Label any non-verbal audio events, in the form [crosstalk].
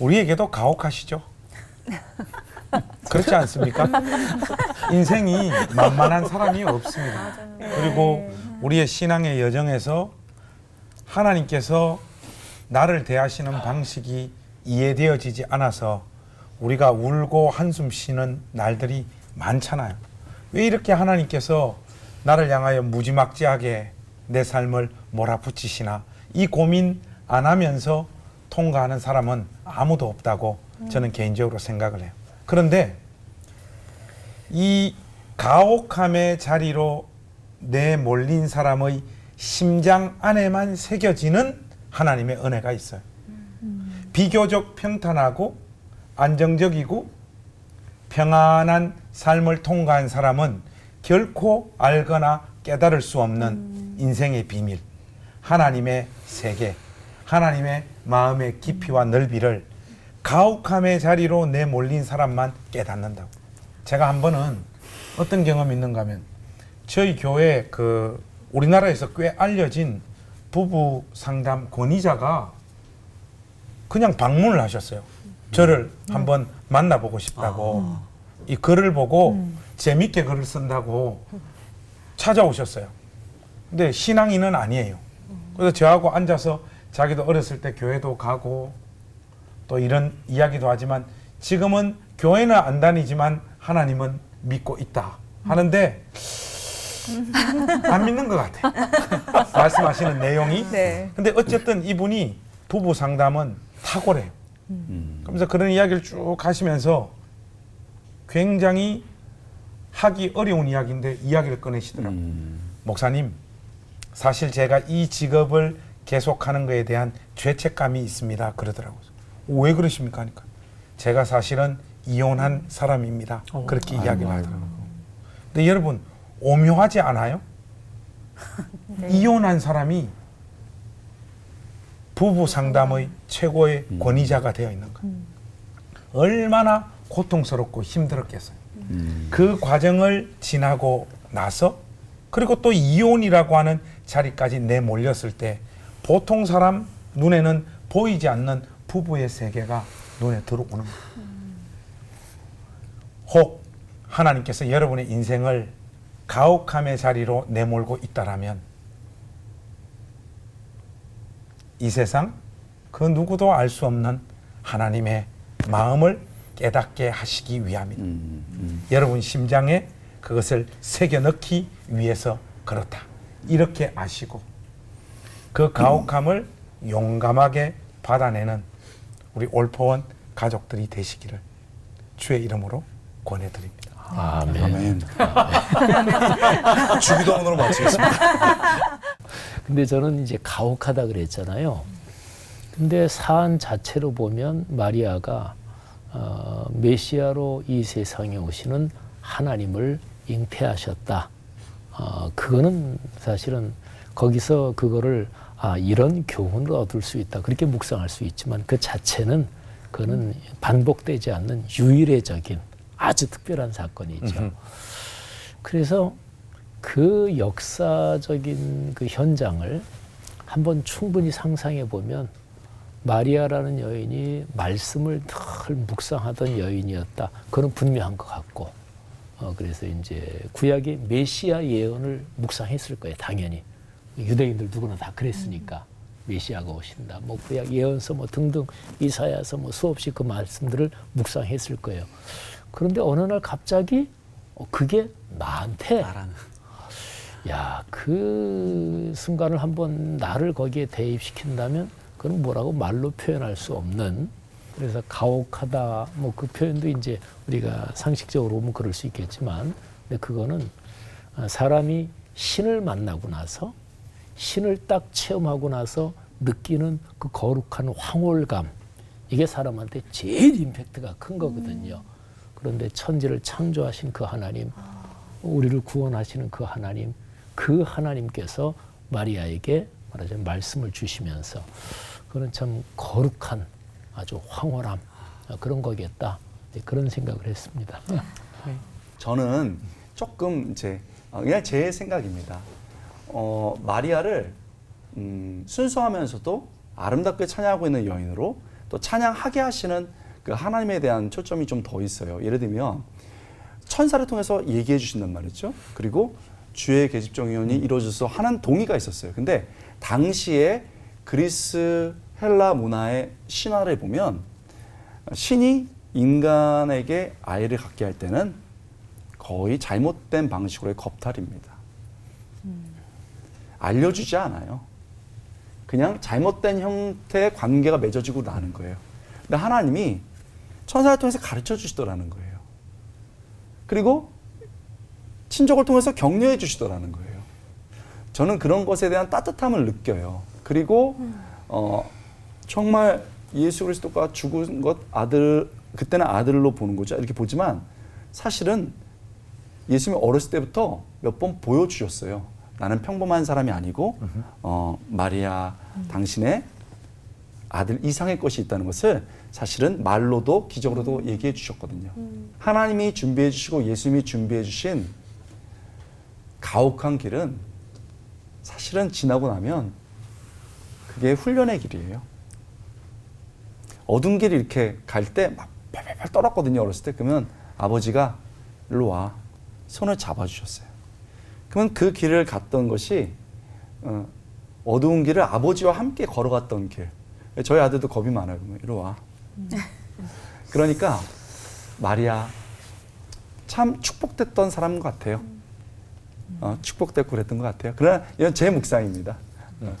우리에게도 가혹하시죠. 그렇지 않습니까? 인생이 만만한 사람이 없습니다. 그리고 우리의 신앙의 여정에서 하나님께서 나를 대하시는 방식이 이해되어지지 않아서 우리가 울고 한숨 쉬는 날들이 많잖아요. 왜 이렇게 하나님께서 나를 향하여 무지막지하게 내 삶을 몰아붙이시나 이 고민 안 하면서 통과하는 사람은 아무도 없다고 저는 개인적으로 생각을 해요. 그런데 이 가혹함의 자리로 내 몰린 사람의 심장 안에만 새겨지는 하나님의 은혜가 있어요. 비교적 평탄하고 안정적이고 평안한 삶을 통과한 사람은 결코 알거나 깨달을 수 없는 인생의 비밀, 하나님의 세계, 하나님의 마음의 깊이와 넓이를 가혹함의 자리로 내몰린 사람만 깨닫는다고. 제가 한 번은 어떤 경험이 있는가 하면 저희 교회 그 우리나라에서 꽤 알려진 부부 상담 권위자가 그냥 방문을 하셨어요. 저를 한번 만나보고 싶다고 이 글을 보고 재밌게 글을 쓴다고 찾아오셨어요. 근데 신앙인은 아니에요. 그래서 저하고 앉아서 자기도 어렸을 때 교회도 가고 또 이런 이야기도 하지만 지금은 교회는 안 다니지만 하나님은 믿고 있다 하는데 안 믿는 것 같아요. [laughs] 말씀하시는 내용이. 네. 근데 어쨌든 이분이 부부 상담은 탁월해요. 그러면서 그런 이야기를 쭉 하시면서 굉장히 하기 어려운 이야기인데 이야기를 꺼내시더라고요. 목사님, 사실 제가 이 직업을 계속하는 것에 대한 죄책감이 있습니다. 그러더라고요. 왜 그러십니까? 하니까 제가 사실은 이혼한 사람입니다. 그렇게 이야기를 하더라고요. 근데 여러분 오묘하지 않아요? [laughs] 이혼한 사람이 부부 상담의 최고의 권위자가 되어 있는 거예요. 얼마나 고통스럽고 힘들었겠어요. 그 과정을 지나고 나서 그리고 또 이혼이라고 하는 자리까지 내몰렸을 때 보통 사람 눈에는 보이지 않는 부부의 세계가 눈에 들어오는 거예요. 혹 하나님께서 여러분의 인생을 가혹함의 자리로 내몰고 있다라면 이 세상 그 누구도 알 수 없는 하나님의 마음을 깨닫게 하시기 위함이다. 여러분 심장에 그것을 새겨 넣기 위해서 그렇다. 이렇게 아시고 그 가혹함을 용감하게 받아내는 우리 올포원 가족들이 되시기를 주의 이름으로 권해드립니다. 아멘. 아멘. [laughs] 주기도문으로 마치겠습니다. [laughs] 근데 저는 이제 가혹하다 그랬잖아요. 근데 사안 자체로 보면 마리아가 어, 메시아로 이 세상에 오시는 하나님을 잉태하셨다. 어, 그거는 사실은 거기서 그거를 아, 이런 교훈을 얻을 수 있다. 그렇게 묵상할 수 있지만 그 자체는 그거는 반복되지 않는 유일해적인 아주 특별한 사건이죠. 그래서 그 역사적인 그 현장을 한번 충분히 상상해 보면 마리아라는 여인이 말씀을 늘 묵상하던 여인이었다. 그건 분명한 것 같고, 어, 그래서 이제 구약의 메시아 예언을 묵상했을 거예요, 당연히. 유대인들 누구나 다 그랬으니까. 메시아가 오신다. 뭐 구약 예언서 뭐 등등 이사야서 뭐 수없이 그 말씀들을 묵상했을 거예요. 그런데 어느 날 갑자기 어, 그게 나한테 나라는. 야, 그 순간을 한번 나를 거기에 대입시킨다면 그건 뭐라고 말로 표현할 수 없는 그래서 가혹하다 뭐 그 표현도 이제 우리가 상식적으로 보면 그럴 수 있겠지만 근데 그거는 아, 사람이 신을 만나고 나서 신을 딱 체험하고 나서 느끼는 그 거룩한 황홀감 이게 사람한테 제일 임팩트가 큰 거거든요. 그런데 천지를 창조하신 그 하나님 우리를 구원하시는 그 하나님, 그 하나님께서 마리아에게 말하자면 말씀을 주시면서 그는 참 거룩한 아주 황홀함 아, 그런 거겠다 네, 그런 생각을 했습니다. 저는 조금 이제 어, 그냥 제 생각입니다. 어, 마리아를 음, 순수하면서도 아름답게 찬양하고 있는 여인으로 또 찬양하게 하시는 그 하나님에 대한 초점이 좀 더 있어요. 예를 들면 천사를 통해서 얘기해 주신단 말이죠. 그리고 주의 계집종이온이 이루어져서 하는 동의가 있었어요. 근데 당시에 그리스 헬라 문화의 신화를 보면 신이 인간에게 아이를 갖게 할 때는 거의 잘못된 방식으로의 겁탈입니다. 알려주지 않아요. 그냥 잘못된 형태의 관계가 맺어지고 나는 거예요. 근데 하나님이 천사를 통해서 가르쳐 주시더라는 거예요. 그리고 친족을 통해서 격려해 주시더라는 거예요. 저는 그런 것에 대한 따뜻함을 느껴요. 그리고 어, 정말 예수 그리스도가 죽은 것 아들 그때는 아들로 보는 거죠. 이렇게 보지만 사실은 예수님이 어렸을 때부터 몇 번 보여주셨어요. 나는 평범한 사람이 아니고 어, 마리아 당신의 아들 이상의 것이 있다는 것을 사실은 말로도 기적으로도 얘기해 주셨거든요. 하나님이 준비해 주시고 예수님이 준비해 주신 가혹한 길은 사실은 지나고 나면 그게 훈련의 길이에요. 어두운 길 이렇게 갈 때 막 팔팔팔 떨었거든요. 어렸을 때. 그러면 아버지가 일로 와. 손을 잡아주셨어요. 그러면 그 길을 갔던 것이 어, 어두운 길을 아버지와 함께 걸어갔던 길. 저희 아들도 겁이 많아요. 이리 와. 그러니까 마리아 참 축복됐던 사람 같아요. 어, 축복됐고 그랬던 것 같아요. 그러나 이건 제 묵상입니다. 어.